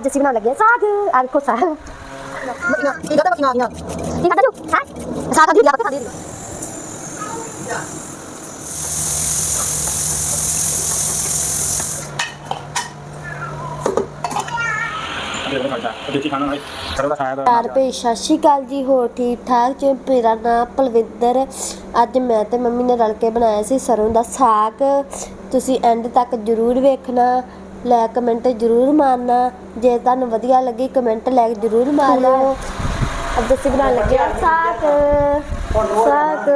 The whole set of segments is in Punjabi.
ਅੱਜ ਅਸੀਂ ਬਣਾਉਣ ਲੱਗੇ ਸਾਗ ਆ ਵੇਖੋ ਸਾਗ ਕੀ ਕਹਦਾ ਮੱਖੀਆਂ ਆ ਗਈਆਂ ਕੀ ਖਾਦਾ ਤੂੰ ਹੈ ਸਾਗ ਦੀ ਲਿਆ ਪੱਤੇ ਖਾਂਦੀ ਹੁੰਦੀ ਦੇਖੀ ਖਾਣਾ ਹੈ ਸਰਦਾ ਖਾਇਆ ਤਾਂ ਯਾਰ ਭਈ ਸਤਿ ਸ਼੍ਰੀ ਅਕਾਲ ਜੀ ਹੋਰ ਠੀਕ ਠਾਕ? ਜੀ ਮੇਰਾ ਨਾਮ ਪਲਵਿੰਦਰ ਅੱਜ ਮੈਂ ਤੇ ਮੰਮੀ ਨੇ ਰਲ ਕੇ ਬਣਾਇਆ ਸੀ ਸਰੋਂ ਦਾ ਸਾਗ। ਤੁਸੀਂ ਐਂਡ ਤੱਕ ਜਰੂਰ ਵੇਖਣਾ। ਲੈ ਕਮੈਂਟ ਜਰੂਰ ਮਾਰਨਾ। ਜੇ ਤੁਹਾਨੂੰ ਵਧੀਆ ਲੱਗੀ ਕਮੈਂਟ ਲੈ ਕੇ ਜਰੂਰ ਮਾਰ ਲਓ ਅੱਜ ਅਸੀਂ ਬਣਾਉਣ ਲੱਗੇ ਹਾਂ ਸਾਗ। ਸਾਗ।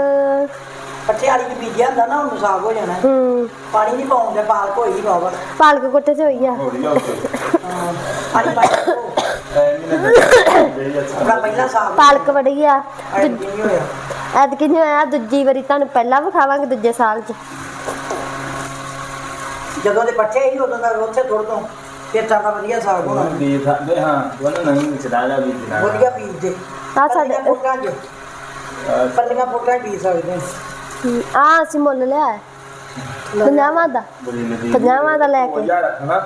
ਪੱਠੇ ਵਾਲੀ ਦੀ ਬੀਜਿਆ ਹੁੰਦਾ ਨਾ ਉਹਨੂੰ ਸਾਗ ਹੋ ਜਾਣਾ। ਹੂੰ। ਪਾਣੀ ਨਹੀਂ ਪਾਉਂਦੇ ਪਾਲਕ ਹੋਈ ਬਾਬਾ ਪਾਲਕ ਕੁੱਟੇ ਤੇ ਹੋਈ ਆ। ਪਹਿਲਾ ਸਾਗ। ਪਾਲਕ ਵੜੀ ਆ ਹੋਇਆ। ਐਤਕੀ ਨਹੀਂ ਹੋਇਆ। ਦੂਜੀ ਵਾਰੀ ਤੁਹਾਨੂੰ ਪਹਿਲਾਂ ਵਿਖਾਵਾਂਗੇ ਦੂਜੇ ਸਾਲ 'ਚ। ਜਦੋਂ ਦੇ ਪੱਠੇ ਹੀ ਉਦੋਂ ਦਾ ਉੱਥੇ ਥੋੜ ਤੋਂ। ਫਿਰ ਤਾਂ ਵਧੀਆ ਸਾਗ ਹੋਣਾ ਦੀ ਥਾਂ ਹਾਂ ਉਹਨਾਂ ਨਹੀਂ ਚੜਾਇਆ ਵੀ ਚੜਾਇਆ ਵਧੀਆ ਬੀਜਦੇ ਆ ਸਾਡੇ ਫੁੱਟਾਂ ਚ। ਪੱਲੀਆਂ ਫੁੱਟਾਂ ਬੀਜ ਸਕਦੇ ਆ ਅਸੀਂ ਮੁੱਲ ਲਿਆ ਹੈ। ਪੰਜਾਹਾਂ ਦਾ। ਪੰਜਾਹਾਂ ਦਾ ਲੈ ਕੇ। ਯਾਰ ਰੱਖਣਾ।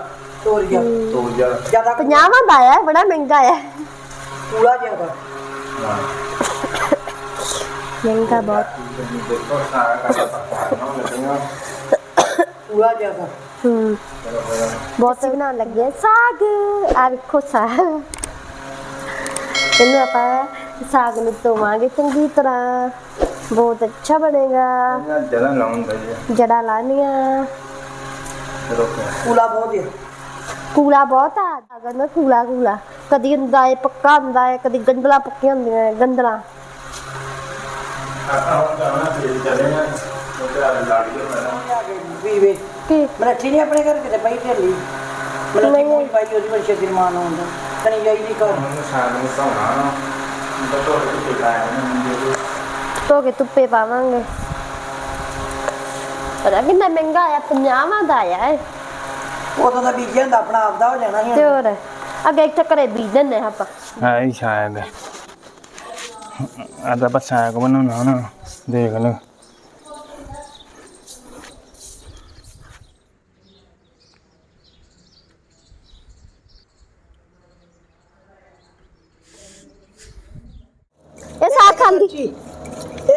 ਤੋਰੀਆ। ਤੋ ਯਾਰ ਜ਼ਿਆਦਾ ਪੰਜਾਹਾਂ ਦਾ ਆਇਆ ਬੜਾ ਮਹਿੰਗਾ ਆਇਆ ਕੂੜਾ ਜ਼ਿਆਦਾ ਮਹਿੰਗਾ ਬਹੁਤ। ਦੇਖੋ ਸਾਰਾ ਕਰ ਪੱਕਾ ਨਾ ਲੱਗੇਗਾ ਕੂੜਾ ਜ਼ਿਆਦਾ ਹੂੰ। ਬਹੁਤ ਹੀ ਬਣਾਉਣ ਲੱਗੇ ਆ। ਸਾਗ। ਆ ਵੇਖੋ ਸਾਗ। ਇਹਨੂੰ ਆਪਾਂ ਸਾਗ ਨੂੰ ਧੋਵਾਂਗੇ ਚੰਗੀ ਤਰ੍ਹਾਂ। ਬਹੁਤ ਅੱਛਾ ਬਣੇਗਾ। ਇਹਨਾਂ ਜਲਾਂ ਲਾਉਂਦਾ ਜੀ। ਜੜਾ ਲਾਣੀਆਂ ਰੋਕ ਕੂੜਾ ਬਹੁਤ ਹੈ ਕੂਲਾ ਬਹੁਤ ਆ। ਸਾਗ ਨਾ ਕੂਲਾ ਕੂਲਾ। ਕਦੀ ਹੁੰਦਾ ਹੈ ਪੱਕਾ ਹੁੰਦਾ ਹੈ ਕਦੀ ਗੰਦਲਾ ਪੱਕੀਆਂ ਹੁੰਦੀਆਂ ਹੈ, ਗੰਦਲਾ ਆਪਾਂ ਹੁਣ ਜਾਣਾ ਫਿਰ ਚੱਲੇ ਨਾ ਉਹ ਤੇ ਆ ਲਾੜੀ ਮੈਂ ਵੀ ਵੇ ਕੀ ਮਰੱਠੀ। ਨਹੀਂ ਆਪਣੇ ਘਰ ਕਿਤੇ ਪਈ ਢੇਲੀ ਮਰੱਠੀ ਨਹੀਂ। ਕੋਈ ਪਾਈ ਉਹਦੀ ਬੜੀ ਛੇਤੀ ਮਾਨ ਹੁੰਦਾ ਕਣੀ ਜਾਈ ਦੀ ਘਰ। ਮੈਨੂੰ ਸ਼ਾਮ ਨੂੰ ਸੌਣਾ ਤਾਂ ਤੋਂ ਕਿਤੇ ਲਾਇਆ ਨਾ ਧੋ ਕੇ। ਧੁੱਪੇ ਪਾਵਾਂਗੇ। ਪਰ ਕਿੰਨਾ ਮਹਿੰਗਾ ਆਇਆ 50 ਦਾ ਆਇਆ ਹੈ ਉਦੋਂ ਦਾ ਬੀਜਿਆ ਹੁੰਦਾ ਆਪਣਾ ਆਪਦਾ ਹੋ ਜਾਣਾ ਸੀ ਤੇ ਹੋਰ ਅੱਗੇ ਇੱਥੇ ਘਰੇ ਬੀਜ ਦਿੰਦੇ ਹਾਂ ਆਪਾਂ। ਆਈ ਸ਼ਾਇਦ। ਆਦਾ ਬਸ ਸਾਗ ਬਣਾਉਣਾ ਨਾ। ਦੇਖ ਲਓ ਇਹ ਕੜਛੀ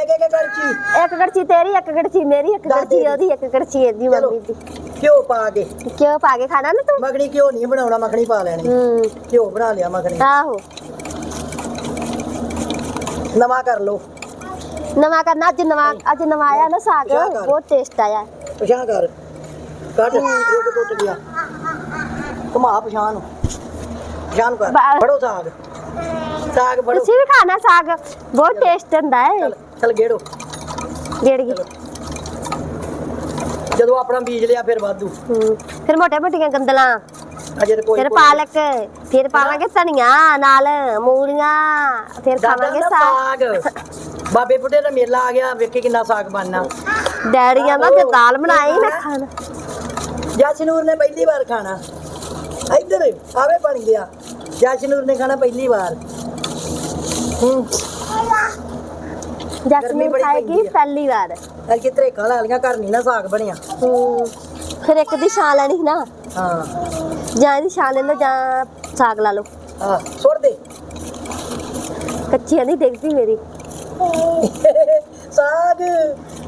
ਇੱਕ ਇੱਕ ਕੜਛੀ ਇੱਕ ਗੜਚੀ ਤੇਰੀ ਇੱਕ ਗੜਚੀ ਮੇਰੀ ਇੱਕ ਗੜਚੀ ਉਹਦੀ ਇੱਕ ਗੜਚੀ ਇਹਦੀ ਮੰਮੀ ਦੀ। ਘਿਓ ਪਾ ਦੇ ਕਿਉਂ ਪਾ ਕੇ ਖਾਣਾ ਨਾ ਤੂੰ? ਮੱਖਣੀ ਘਿਓ ਨਹੀਂ ਬਣਾਉਣਾ ਮੱਖਣੀ ਪਾ ਲੈਣੀ। ਹੂੰ। ਘਿਓ ਬਣਾ ਲਿਆ ਮੱਖਣੀ। ਆਹੋ। ਨਵਾਂ ਕਰ ਲੋ ਨਵਾਂ ਕਰਨਾ ਅੱਜ ਨਵਾਂ ਅੱਜ ਨਵਾਂ ਆਇਆ ਨਾ ਸਾਗ। ਕਿਆ ਕਰ? ਬਹੁਤ ਟੇਸਟ ਆਇਆ। ਪਛਾਣ ਕਰ। ਕੱਢ। ਰੁਕ ਟੁੱਟ ਗਿਆ। ਘੁਮਾ ਪਛਾਣ। ਨੂੰ ਪਛਾਣ ਕਰ। ਬਾ- ਫੜੋ ਸਾਗ। ਸਾਗ ਫੜੋ ਤੁਸੀਂ ਵੀ ਖਾਣਾ ਸਾਗ ਬਹੁਤ ਟੇਸਟ ਹੁੰਦਾ ਹੈ ਚੱਲ ਚੱਲ ਗੇੜੋ। ਜਿਹੜੀ ਜਦੋਂ ਆਪਣਾ ਬੀਜ ਲਿਆ ਫਿਰ ਵਾਧੂ। ਹੂੰ ਫਿਰ ਮੋਟੇ ਮੋਟੀਆਂ ਗੰਦਲਾਂ। ਅਜੇ ਤੇ ਕੋਈ ਫਿਰ ਪਾਲਕ ਫਿਰ ਪਾਵਾਂਗੇ ਧਨੀਆ ਨਾਲ ਮੂਲੀਆਂ ਫਿਰ ਖਾਵਾਂਗੇ ਸਾਗ। ਬਾਬੇ ਬੁੱਢੇ ਦਾ ਮੇਲਾ ਆ ਗਿਆ ਵੇਖੀ ਕਿੰਨਾ ਸਾਗ ਬਣਨਾ। ਡੈਡੀਆਂ ਦਾ ਤੇ ਦਾਲ ਬਣਾਈ ਨਾ ਖਾਣਾ। ਜਸ਼ਨੂਰ ਨੇ ਪਹਿਲੀ ਵਾਰ ਖਾਣਾ। ਇੱਧਰ ਆਵੇ ਬਣ ਗਿਆ। ਜਸ਼ਨੂਰ ਨੇ ਖਾਣਾ ਪਹਿਲੀ ਵਾਰ। ਗਰਮੀ ਜਸਮੀਨ ਬੜੀ ਖਾਏਗੀ ਪੈਂਦੀ ਆ। ਪਹਿਲੀ ਵਾਰ। ਅਰ ਕਿਤਰੇ ਖਾਲਾ ਵਾਲੀਆਂ ਘਰ ਨਹੀਂ ਨਾ ਸਾਗ ਬਣਿਆ। ਹੂੰ। ਫਿਰ ਇੱਕ ਦੀ ਛਾਂ ਲੈਣੀ ਸੀ ਨਾ। ਹਾਂ। ਜਾਂ ਇਹਦੀ ਛਾਂ ਲੈ ਲਓ ਜਾਂ ਸਾਗ ਲਾ ਲਓ। ਹਾਂ ਸੁੱਟ ਦੇ। ਕੱਚੀ ਨਹੀਂ ਦੇਖਦੀ ਮੇਰੀ। ਸਾਗ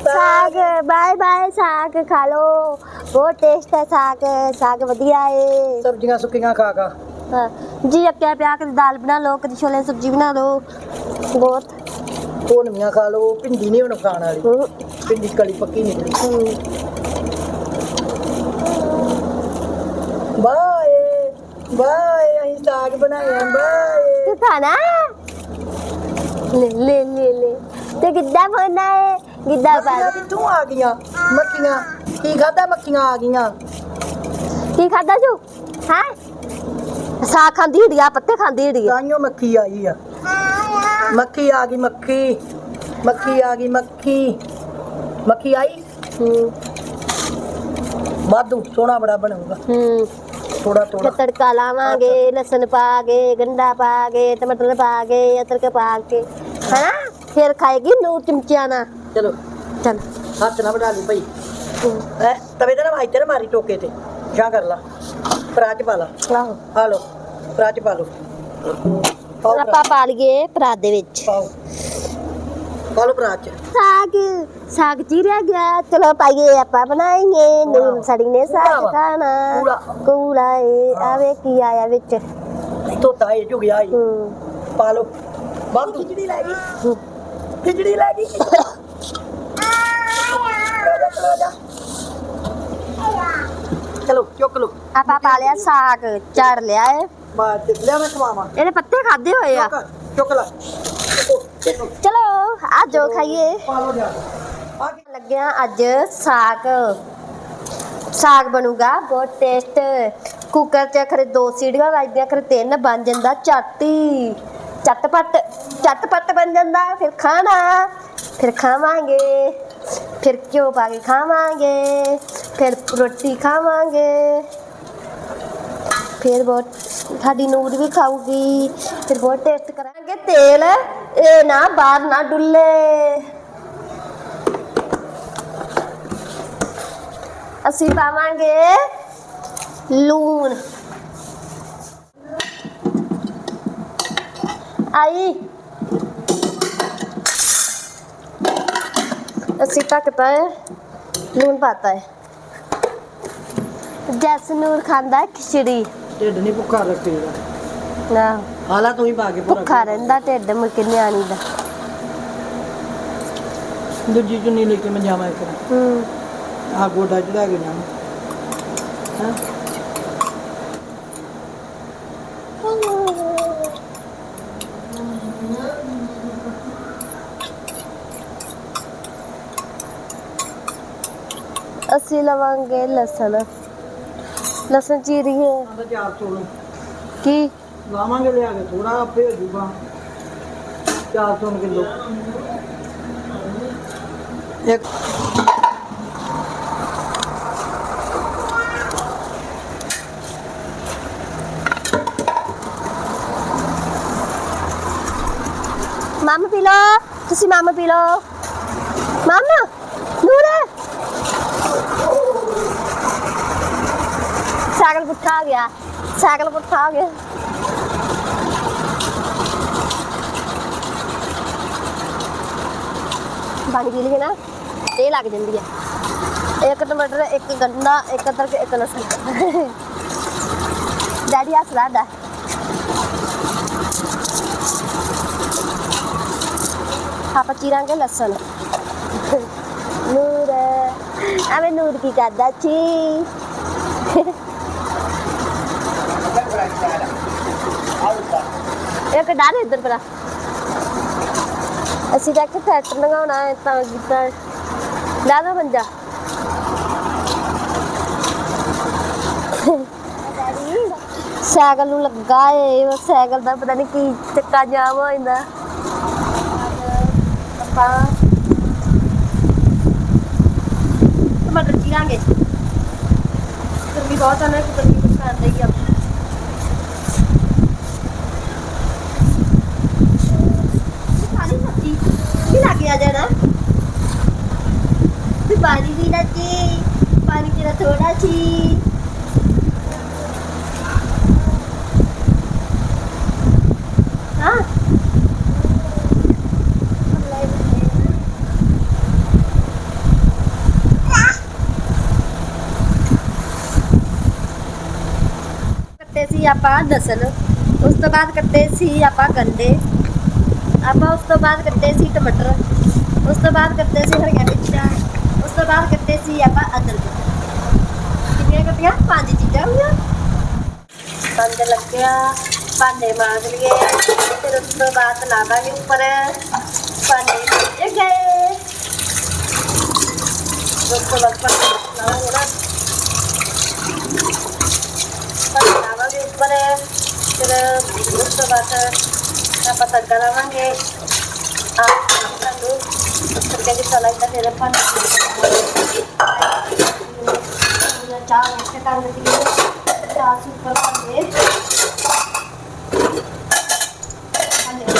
ਸਾਗ ਬਾਏ ਬਾਏ ਸਾਗ ਖਾ ਲਓ। ਬਹੁਤ ਟੇਸਟ ਹੈ ਸਾਗ। ਸਾਗ ਵਧੀਆ ਹੈ ਸਬਜ਼ੀਆਂ ਸੁੱਕੀਆਂ ਖਾ ਖਾ। ਜੀ ਅੱਕਿਆ ਪਿਆ ਕਦੀ ਦਾਲ ਬਣਾ ਲਓ ਕਦੀ ਛੋਲੇ ਦੀ ਸਬਜ਼ੀ ਬਣਾ ਲਓ ਬਹੁਤ। ਭੁੰਨਵੀਆਂ ਖਾ ਲਓ ਭਿੰਡੀ ਨਹੀਂ ਹੁਣ ਖਾਣ ਵਾਲੀ। ਹੂੰ, ਭਿੰਡੀ ਕਲੀ ਪੱਕੀ ਨਿਕਲੀ। ਬਾਏ ਬਾਏ ਅਸੀਂ ਸਾਗ ਬਣਾਇਆ ਬਾਏ। ਤੂੰ ਖਾਣਾ ਲੈ ਲੈ ਲੈ ਲੈ। ਤੇ ਕਿੱਦਾਂ ਬਣਾ ਹੈ ਕਿੱਦਾਂ ਮੱਖੀਆਂ ਪਾ ਕਿੱਥੋਂ ਆ ਗਈਆਂ? ਮੱਖੀਆਂ ਕੀ ਖਾਦਾ ਮੱਖੀਆਂ ਆ ਗਈਆਂ? ਕੀ ਖਾਦਾ ਜੂ ਹੈ? ਸਾਗ ਖਾਂਦੀ ਹੀੜੀ ਆ ਪੱਤੇ ਖਾਂਦੀ ਹੀੜੀ ਆ। ਤਾਈਓ ਮੱਖੀ ਆਈ ਆ। ਮੱਖੀ ਆ ਗਈ ਮੱਖੀ। ਮੱਖੀ ਆ ਗਈ ਮੱਖੀ। ਮੱਖੀ ਆਈ? ਹੂੰ। ਵਾਧੂ ਸੋਹਣਾ ਬੜਾ ਬਣੂਗਾ। ਹੂੰ। ਥੋੜਾ ਥੋੜਾ ਤੜਕਾ ਲਾਵਾਂਗੇ ਲਸਣ ਪਾ ਕੇ ਗੰਡਾ ਪਾ ਕੇ ਟਮਾਟਰ ਪਾ ਕੇ ਅਦਰਕ ਪਾ ਕੇ ਹੈਨਾ? ਫਿਰ ਖਾਏਗੀ ਨੂ ਚਮਚਿਆਂ ਨਾਲ। ਚਲੋ। ਚਲ। ਹੱਥ ਨਾ ਵਡਾ ਲਈ ਭਾਈ। ਐ ਤਵੇ ਤੇ ਨਾ ਭਾਈ ਤੇਰੇ ਮਾਰੀ ਟੋਕੇ ਤੇ। ਜਾਂ ਕਰ ਲਾ। ਪਰਾਜ ਪਾ ਲਾ। ਆਹੋ। ਆ ਲੋ ਪਰਾਤ ਪਾ ਲਓ। ਪਾਓ ਹੁਣ ਆਪਾਂ ਪਾ ਲਈਏ ਪਰਾਤ ਦੇ ਵਿੱਚ। ਪਾਓ। ਪਾ ਲਓ ਪਰਾਤ 'ਚ ਸਾਗ ਸਾਗ ਚੀਰਿਆ ਗਿਆ। ਚਲੋ ਪਾਈਏ ਆਪਾਂ ਬਣਾਏਂਗੇ ਨੂਨ ਸੜੀ ਨੇ ਸਾਗ। ਖਾਣਾ। ਕੂੜਾ। ਕੂੜਾ ਏ ਆਵੇ ਕੀ ਆਇਆ ਵਿੱਚ। ਧੋਤਾ ਇਹ ਝੁਕ ਗਿਆ ਇਹ। ਹੂੰ। ਪਾ ਲਓ। ਬਾਅਦ ਖਿਚੜੀ ਲੈ ਗਈ। ਖਿਚੜੀ ਲੈ ਗਈ। ਚਲੋ ਚੁੱਕ ਲਓ। ਆਪਾਂ ਪਾ ਲਿਆ ਸਾਗ ਝਾੜ ਲਿਆ ਏ। ਮੈਂ ਖਵਾਵਾਂ। ਇਹਦੇ ਪੱਤੇ ਖਾਦੇ ਹੋਏ ਆ। ਚੁੱਕ ਲੈ। ਚਲੋ ਆ ਜੋ ਖਾਈਏ। ਪਾ ਜਾ। ਲੱਗਿਆ ਅੱਜ ਸਾਗ। ਸਾਗ ਬਣੂਗਾ ਬਹੁਤ ਟੇਸਟ ਕੁੱਕਰ 'ਚ ਖਰੇ ਦੋ ਸੀੜੀਆਂ ਵੱਜਦੀਆਂ ਖਰੇ ਤਿੰਨ ਬਣ ਜਾਂਦਾ ਝੱਟੀ ਚੱਟਪਟ ਚੱਟਪਟ ਬਣ ਜਾਂਦਾ ਫਿਰ ਖਾਣਾ। ਫਿਰ ਖਾਵਾਂਗੇ। ਫਿਰ ਘਿਓ ਪਾ ਕੇ ਖਾਵਾਂਗੇ। ਫਿਰ ਰੋਟੀ ਖਾਵਾਂਗੇ। ਫਿਰ ਬਹੁਤ ਸਾਡੀ ਨੂਰ ਵੀ ਖਾਊਗੀ ਫਿਰ ਬਹੁਤ ਟੇਸਟ ਕਰਾਂਗੇ ਤੇਲ। ਇਹ ਨਾ ਬਾਹਰ ਨਾ ਡੁੱਲੇ। ਅਸੀਂ ਪਾਵਾਂਗੇ ਲੂਣ। ਆਈ। ਅਸੀਂ ਟਕਤਾ ਹੈ ਲੂਣ ਪਾਤਾ ਹੈ ਜੈਸਨੂਰ ਖਾਂਦਾ ਹੈ ਖਿਚੜੀ। ਢਿੱਡ ਨਹੀਂ ਭੁੱਖਾ ਰੱਖੇਗਾ ਨਾ ਹਾਲਾ ਤੂੰ ਹੀ ਪਾ ਕੇ ਪੂਰਾ ਭੁੱਖਾ ਰਹਿੰਦਾ ਢਿੱਡ ਮੁੜ ਕੇ ਨਿਆਣੀ ਦਾ। ਦੂਜੀ ਚੁੰਨੀ ਲੈ ਕੇ ਮੈਂ ਜਾਵਾਂ ਇੱਕ ਹੂੰ। ਆ ਗੋਡਾ ਚੜਾ ਕੇ ਜਾਵਾਂ। ਹਾਂ? ਅਸੀਂ ਲਵਾਂਗੇ ਲਸਣ। ਲਸਣ ਚੀਰੀਏ ਆਂਦਾ ਚਾਰ ਚੋਲੋ ਕੀ ਲਾਵਾਂਗੇ ਲਿਆ ਕੇ ਥੋੜਾ ਆਪੇ ਹੋ ਜੂਗਾ 400 ਕਿਲੋ ਇੱਕ ਮਾਮਾ ਪੀ ਲਓ ਤੁਸੀਂ ਮਾਮਾ ਪੀ ਲਓ ਮਾਮਾ ਨੂਰ ਸਾਈਕਲ ਪੁੱਠਾ ਆ ਗਿਆ। ਸਾਈਕਲ ਪੁੱਠਾ ਆ ਗਿਆ। ਪਾਣੀ ਪੀ ਲਈਏ ਨਾ। ਇਹ ਲੱਗ ਜਾਂਦੀ ਹੈ ਇੱਕ ਟਮਾਟਰ, ਇੱਕ ਗੰਡਾ, ਇੱਕ ਅਦਰਕ, ਇੱਕ ਲਸਣ। ਡੈਡੀ ਹੱਸਦਾ ਦਾ ਆਪਾਂ ਚੀਰਾਂਗੇ ਲਸਣ। ਨੂਰ। ਆਵੇਂ ਨੂਰ ਕੀ ਕਰਦਾ ਚੀ ਇੱਕ ਡਾਲ ਇੱਧਰ ਪਰਾ ਅਸੀਂ ਜਾ ਕੇ ਟਰੈਕਟਰ ਲਗਾਉਣਾ ਹੈ ਤਾਂ ਜਿੱਦਾਂ ਲਾ ਦੋ ਮੰਜਾ ਸਾਈਕਲ ਨੂੰ ਲੱਗਾ ਏ, ਉਹ ਸਾਈਕਲ ਦਾ ਪਤਾ ਨਹੀਂ ਕੀ ਚੱਕਾ ਜਾਮ ਹੋ ਜਾਂਦਾ। ਆਪਾਂ ਟਮਾਟਰ ਚੀਰਾਂਗੇ ਗਰਮੀ ਬਹੁਤ ਆ ਨਾ ਕਿ ਗਰਮੀ ਕੁਛ ਖਾਂਦਾ ਹੀ ਆ ਸਾਰੀ ਸਬਜ਼ੀ ਕੀ ਲੱਗ ਆ ਜਾਣਾ ਤੇ ਪਾਣੀ ਵੀ ਲੱਗੇ ਪਾਣੀ ਤੇਰਾ ਥੋੜਾ ਸੀ ਹਾਂ ਕੱਟੇ ਸੀ ਆਪਾਂ ਲਸਣ ਉਸ ਤੋਂ ਬਾਅਦ ਕੱਟੇ ਸੀ ਆਪਾਂ ਗੰਡੇ ਆਪਾਂ ਉਸ ਤੋਂ ਬਾਅਦ ਕੱਟੇ ਸੀ ਟਮਾਟਰ, ਉਸ ਤੋਂ ਬਾਅਦ ਕੱਟੇ ਸੀ ਹਰੀਆਂ ਮਿਰਚਾਂ, ਉਸ ਤੋਂ ਬਾਅਦ ਕੱਟੇ ਸੀ ਆਪਾਂ ਅਦਰਕ। ਕਿੰਨੀਆਂ ਕੱਟੀਆਂ? ਪੰਜ ਚੀਜ਼ਾਂ ਹੋਈਆਂ। ਪੰਜ ਲੱਗਿਆ, ਭਾਂਡੇ ਮਾਂਜ ਲਈਏ, ਫਿਰ ਉਸ ਤੋਂ ਬਾਅਦ ਲਾਵਾਂਗੇ ਉੱਪਰ ਭਾਂਡੇ ਇਹ ਗਏ। ਉਸ ਤੋਂ ਬਾਅਦ ਭਾਂਡੇ ਲਾਵਾਂਗੇ ਨਾ। ਭਾਂਡੇ ਲਾਵਾਂਗੇ ਉੱਪਰ, ਫਿਰ ਉਸ ਤੋਂ ਬਾਅਦ ਆਪਾਂ ਤੜਕਾ ਲਾਵਾਂਗੇ ਆ ਤੁਹਾਨੂੰ ਤੜਕਾ ਦੇ ਸਲਾਈ ਦਾ ਫਿਰ ਆਪਾਂ ਚਾਹ ਰੱਖ ਕਰ ਦਿੱਤੀ ਹੈ ਚਾਹ ਸੁਪਰ ਪਾਉਂਦੇ ਹਾਂਜੀ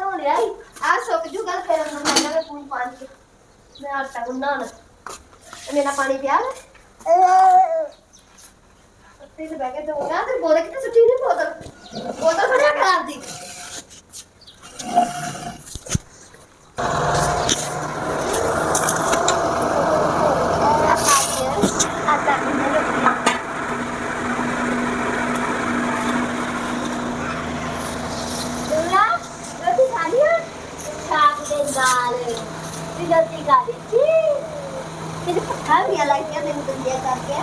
ਧੋ ਲਿਆ ਈ ਆ ਸੁੱਕ ਜੂਗਾ ਤੇ ਫਿਰ ਅੰਦਰ ਮੈਂ ਨਾ ਪੂਰੀ ਪਾਣੀ ਚ ਮੈਂ ਆਟਾ ਗੁੰਨਾ ਹੁਣ ਮੇਰਾ ਪਾਣੀ ਪਿਆ ਲੈ ਉੱਤੇ ਤੇ ਬਹਿ ਕੇ ਦੋਗਾ ਤੇ ਬੋਲੇ ਕਿਤੇ ਸੁੱਟੀ ਨਹੀਂ ਬੋਤਲ? ਬੋਤਲ ਫੜਿਆ ਖਰਾਬ ਦੀ ਆਟਾ ਗੁੰਨਾ ਲੋ ਦੁਲਾ ਰੋਟੀ ਖਾ ਲਿਆ ਸਾਗ ਦੇ ਨਾਲ ਵੀ ਜਲਦੀ ਖਾ ਲਈ ਸੀ ਤੇਰੇ ਪੱਖਾ ਵੀ ਲੱਗ ਗਿਆ ਮੈਨੂੰ ਦੁਨੀਆ ਕਰਕੇ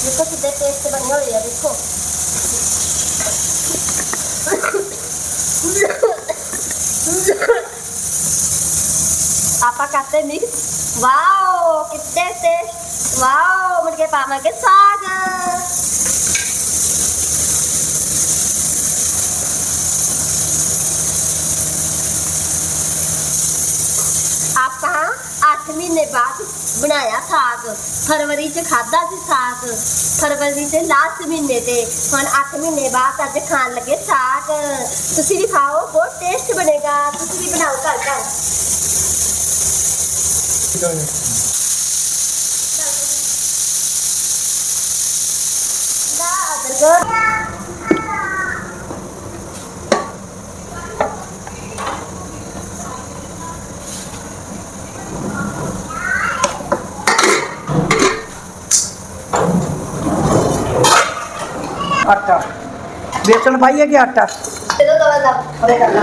ਦੇਖੋ ਕਿੱਦਾਂ ਟੇਸਟ ਬਣੇ ਹੋਏ ਆ ਦੇਖੋ ਆਪਾਂ ਕਰਤੇ ਮਿਕਸ ਵਾਓ ਕਿੱਤੇ ਟੇਸਟ ਵਾਓ ਮੁੜ ਕੇ ਪਾਵਾਂਗੇ ਸਾਗ ਆਪਾਂ 8 ਮਹੀਨੇ ਬਾਅਦ ਬਣਾਇਆ ਸਾਗ। ਫਰਵਰੀ ਚ ਖਾਦਾ ਸੀ ਸਾਗ। ਫਰਵਰੀ ਦੇ ਲਾਸਟ ਮਹੀਨੇ ਤੇ। ਹੁਣ 8 ਮਹੀਨੇ ਬਾਅਦ ਅੱਜ ਖਾਣ ਲੱਗੇ ਸਾਗ। ਤੁਸੀਂ ਵੀ ਖਾਓ ਬਹੁਤ ਟੇਸਟ ਬਣੇਗਾ। ਤੁਸੀਂ ਵੀ ਬਣਾਓ ਘਰ ਘਰ। ਦਾ ਅਦਰਕ ਆਟਾ। ਬੇਸਣ ਪਾਈਏ ਕਿ ਆਟਾ? ਦੋ ਦਵਾ ਦਾ ਅਰੇ ਕਰਨਾ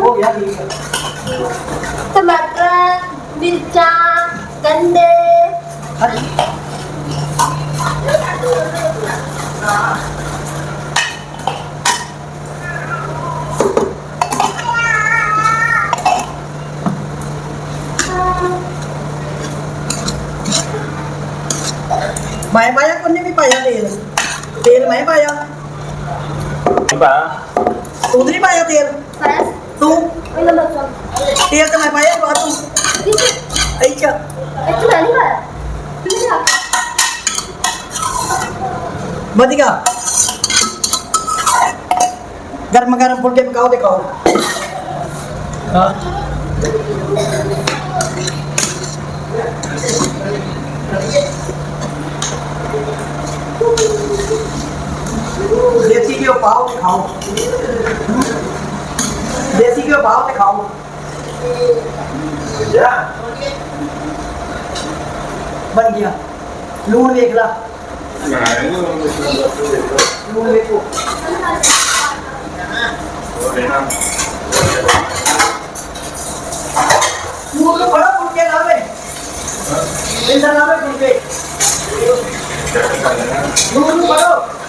ਹੋ ਗਿਆ ਠੀਕ। ਟਮਾਟਰ ਮਿਰਚਾਂ ਗੰਡੇ। ਹਾਂਜੀ। ਮੈਂ ਪਾਇਆ ਕੋਨੇ ਵੀ ਪਾਇਆ ਤੇਲ। ਤੇਲ ਮੈਂ ਪਾਇਆ। ਬਾ ਤੂੰ ਨਹੀਂ ਪਾਇਆ ਤੇਲ। ਫਰਸ ਤੂੰ? ਇਹਨਾਂ ਮਸਾਲਾ ਤੇਲ ਤਾਂ ਮੈਂ ਪਾਇਆ ਬਾਅਦ ਤੂੰ। ਇਹ ਅੱਛਾ ਤਾਂ ਨਹੀਂ ਪਾਇਆ। ਨਹੀਂ ਆ? ਵਧੀਆ। ਗਰਮ ਗਰਮ ਫੁਲਕੇ ਪਕਾਓ ਖਾਓ। ਹਾਂ ਦੇਸੀ ਘਿਓ ਪਾਓ ਤੇ ਖਾਓ? ਦੇਸੀ ਘਿਓ ਪਾਓ ਤੇ ਖਾਓ? ਜਾ ਬਣ ਗਿਆ। ਲੂਣ ਵੇਖ ਲਾ। ਲੂਣ ਵੇਖੋ। ਲੂਣ ਨੂੰ ਬੜਾ ਫੁਲਕੇ ਲਾਵੇ ਇੰਦਾ ਲਾਵੇ ਫੁਲਕੇ। ਲੂਣ ਨੂੰ ਬੜੋ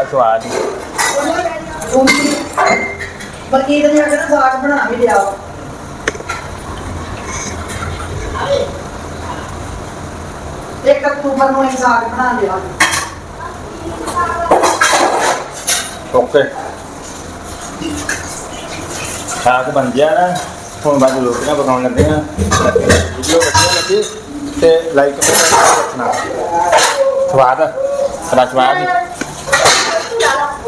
ਬੜਾ ਸਵਾਦ ਬਲਕੀਤ ਨੇ ਅਗਰ ਸਾਗ ਬਣਾ ਵੀ ਲਿਆ। ਇੱਕ ਅਕਤੂਬਰ ਨੂੰ ਇਹ ਸਾਗ ਬਣਾ ਲਿਆ। ਓਕੇ। ਸਾਗ ਬਣ ਗਿਆ ਨਾ ਹੁਣ ਬਾਅਦ ਰੋਟੀਆਂ ਪਕਾਉਣ ਲੱਗੇ ਆ ਵੀਡੀਓ ਵਧੀਆ ਲੱਗੀ ਤੇ ਲਾਈਕ ਕਰਨਾ ਸਵਾਦ ਬੜਾ ਸਵਾਦ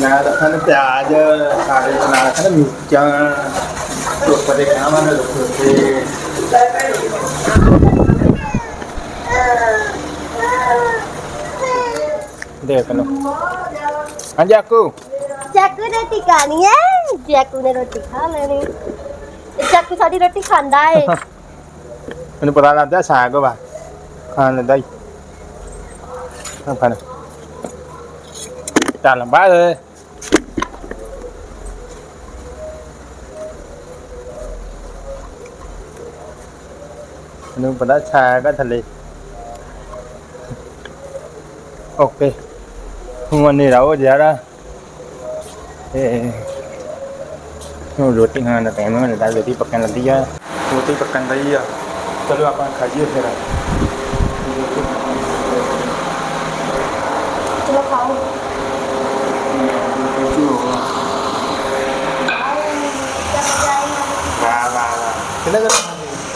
ਨਾਲ ਰੱਖਣ ਪਿਆਜ਼ ਸਾਰੇ ਨਾਲ ਰੱਖਣ ਮਿਰਚਾਂ ਉੱਪਰ ਦੇ ਖਾਵਾਂਗੇ ਤੇ ਦੇਖ ਲਓ। ਹਾਂਜੀ ਆਕੂ। ਚਾਕੂ ਰੋਟੀ ਖਾਣੀ ਹੈ? ਚਾਕੂ ਨੇ ਰੋਟੀ ਖਾ ਲੈਣੀ। ਚਾਕੂ ਸਾਡੀ ਰੋਟੀ ਖਾਂਦਾ ਏ। ਮੈਨੂੰ ਪਤਾ ਲੱਗਦਾ ਸਾਗ ਵਾ ਖਾਣ ਲੱਗਾ ਹੀ ਹਾਂ ਫੜ। ਚੱਲ ਬਾਏ ਮੈਨੂੰ ਪਤਾ ਸਾਗ ਆ ਥੱਲੇ ਓਕੇ ਹੁਣ ਹਨੇਰਾ ਹੋ ਜਾਣਾ ਤੇ ਹੁਣ ਰੋਟੀ ਖਾਣ ਦਾ ਟਾਈਮ ਹੋ ਜਾਂਦਾ ਰੋਟੀ ਪੱਕਣ ਲੱਗੀ ਆ ਰੋਟੀ ਪੱਕਣ ਲਈ ਆ ਚਲੋ ਆਪਾਂ ਖਾਈਏ ਫਿਰ ਚਲੋ ਖਾਓ ਵਾਹ ਵਾਹ ਵਾਹ ਕਿੰਨਾ ਕਰ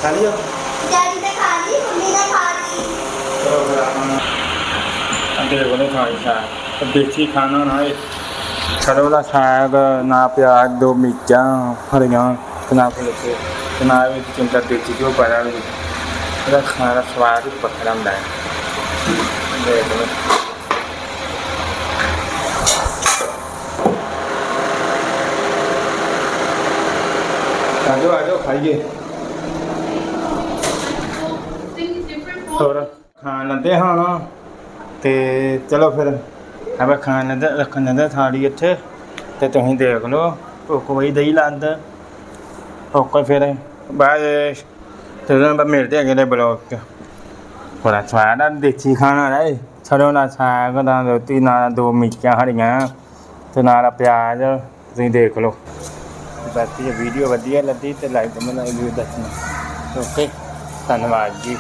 ਖਾ ਲਿਓ ਡੈਡੀ ਨੇ ਖਾ ਲਈ ਮੰਮੀ ਨੇ ਖਾ ਲਈ ਚਲੋ ਫਿਰ ਆਪਾਂ ਅੰਦਰ ਕੋਨੇ ਖਾਈ ਸਾ ਦੇਸੀ ਖਾਣਾ ਨਾ ਇਹ। ਸਰੋਂ ਦਾ ਸਾਗ ਨਾ ਪਿਆਜ਼ ਦੋ ਮਿਰਚਾਂ ਹਰੀਆਂ ਤੇ ਨਾ ਕੋਈ ਤੇ ਨਾ ਵਿੱਚ ਚਿੰਤਾ ਦੇਸੀ ਜੋ ਪਾਇਆ ਵੀ ਇਹਦਾ ਖਾਣਾ ਦਾ ਸਵਾਦ ਹੀ ਵੱਖਰਾ ਹੁੰਦਾ ਹੈ। ਦੇਖ ਲਓ। ਆਜੋ ਆਜੋ ਖਾਈਏ। ਹੋਰ ਖਾਣ ਲੱਗੇ ਹੁਣ ਤੇ ਚਲੋ ਫਿਰ ਆਪਾਂ ਖਾਣ ਲੱਗੇ, ਰੱਖਣ ਲੱਗੇ ਥਾਲੀ ਇੱਥੇ, ਤੇ ਤੁਸੀਂ ਦੇਖ ਲਓ, ਭੁੱਖ ਵਈ ਦਈ ਲੰਦ। ਓਕੇ ਫਿਰ ਬਾਅਦ ਤੇ ਉਹਨਾਂ ਬਾ ਮਿਲਦੇ ਹੈਗੇ ਨੇ ਬਲੌਗ 'ਚ। ਬੜਾ ਸਵਾਦ ਆ, ਦੇਸੀ ਖਾਣਾ ਹੈ ਸਰੋਂ ਦਾ ਸਾਗ ਦਾ ਰੋਟੀ ਨਾਲ ਦੋ ਮਿਰਚਾਂ ਹਰੀਆਂ, ਤੇ ਨਾਲ ਪਿਆਜ਼, ਤੁਸੀਂ ਦੇਖ ਲਓ। ਬਾਕੀ ਇਹ ਵੀਡੀਓ ਵਧੀਆ ਲੱਗੀ ਤੇ ਲਾਈਕ ਕਮੈਂਟ ਵੀਡੀਓ ਦੱਸਣਾ। ਓਕੇ ਧੰਨਵਾਦ ਜੀ।